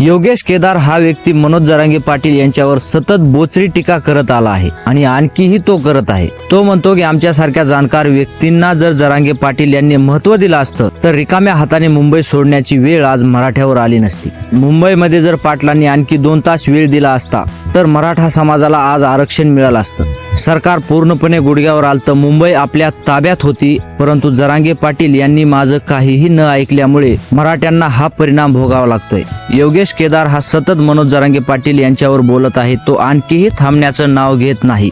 योगेश केदार हा व्यक्ती मनोज जरांगे पाटील यांच्यावर सतत बोचरी टीका करत आला आहे आणि आणखीही तो करत आहे. तो म्हणतो की आमच्यासारख्या जाणकार व्यक्तींना जर जरांगे पाटील यांनी महत्त्व दिलं असतं तर रिकाम्या हाताने मुंबई सोडण्याची वेळ आज मराठ्यावर आली नसती. मुंबईमध्ये जर पाटलांनी आणखी दोन तास वेळ दिला असता तर मराठा समाजाला आज आरक्षण मिळालं असतं. सरकार पूर्णपणे गुडघ्यावर आलतं. मुंबई आपल्या ताब्यात होती परंतु जरांगे पाटील यांनी माझं काहीही न ऐकल्यामुळे मराठ्यांना हा परिणाम भोगावा लागतोय. योगेश केदार हा सतत मनोज जरांगे पाटील यांच्यावर बोलत आहे तो आणखीही थांबण्याचं नाव घेत नाही.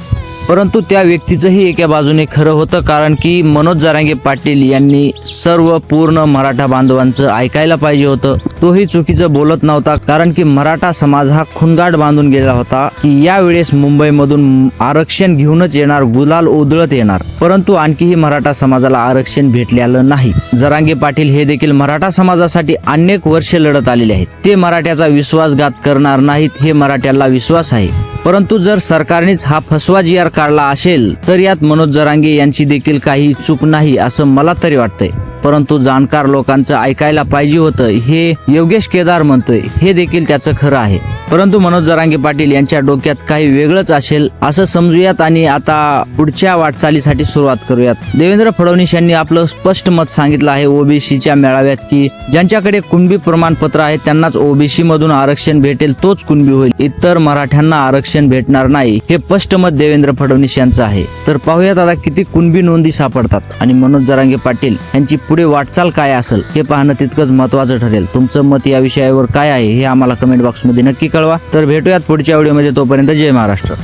परंतु त्या व्यक्तीचंही एका बाजूने खरं होतं कारण की मनोज जारांगे पाटील यांनी सर्व पूर्ण मराठा बांधवांचं ऐकायला पाहिजे होतं. तोही चुकीचं बोलत नव्हता कारण की मराठा समाज हा खुनगाट बांधून गेला होता की यावेळेस मुंबईमधून आरक्षण घेऊनच येणार गुलाल उधळत येणार. परंतु आणखीही मराठा समाजाला आरक्षण भेटलेलं नाही. जरांगे पाटील हे देखील मराठा समाजासाठी अनेक वर्षे लढत आलेले आहेत. ते मराठ्याचा विश्वासघात करणार नाहीत हे मराठ्याला विश्वास आहे. परंतु जर सरकारनेच हा फसवा जी आर काढला असेल तर यात मनोज जरांगे यांची देखील काही चूक नाही असं मला तरी वाटतंय. परंतु जाणकार लोकांचं ऐकायला पाहिजे होतं हे योगेश केदार म्हणतोय. हे देखील त्याचं खरं आहे. परंतु मनोज जरांगे पाटील यांच्या डोक्यात काही वेगळंच असेल असं समजूयात आणि आता पुढच्या वाटचालीसाठी सुरुवात करूयात. देवेंद्र फडणवीस यांनी आपलं स्पष्ट मत सांगितलं आहे ओबीसीच्या मेळाव्यात की ज्यांच्याकडे कुणबी प्रमाणपत्र आहे त्यांनाच ओबीसी मधून आरक्षण भेटेल तोच कुणबी होईल. इतर मराठ्यांना आरक्षण भेटणार नाही हे स्पष्ट मत देवेंद्र फडणवीस यांचं आहे. तर पाहूयात आता किती कुणबी नोंदी सापडतात आणि मनोज जरांगे पाटील यांची पुढे वाटचाल काय असेल हे पाहणं तितकंच महत्वाचं ठरेल. तुमचं मत या विषयावर काय आहे हे आम्हाला कमेंट बॉक्समध्ये नक्की कळवा. तर भेटूयात पुढच्या व्हिडिओमध्ये. तोपर्यंत जय महाराष्ट्र.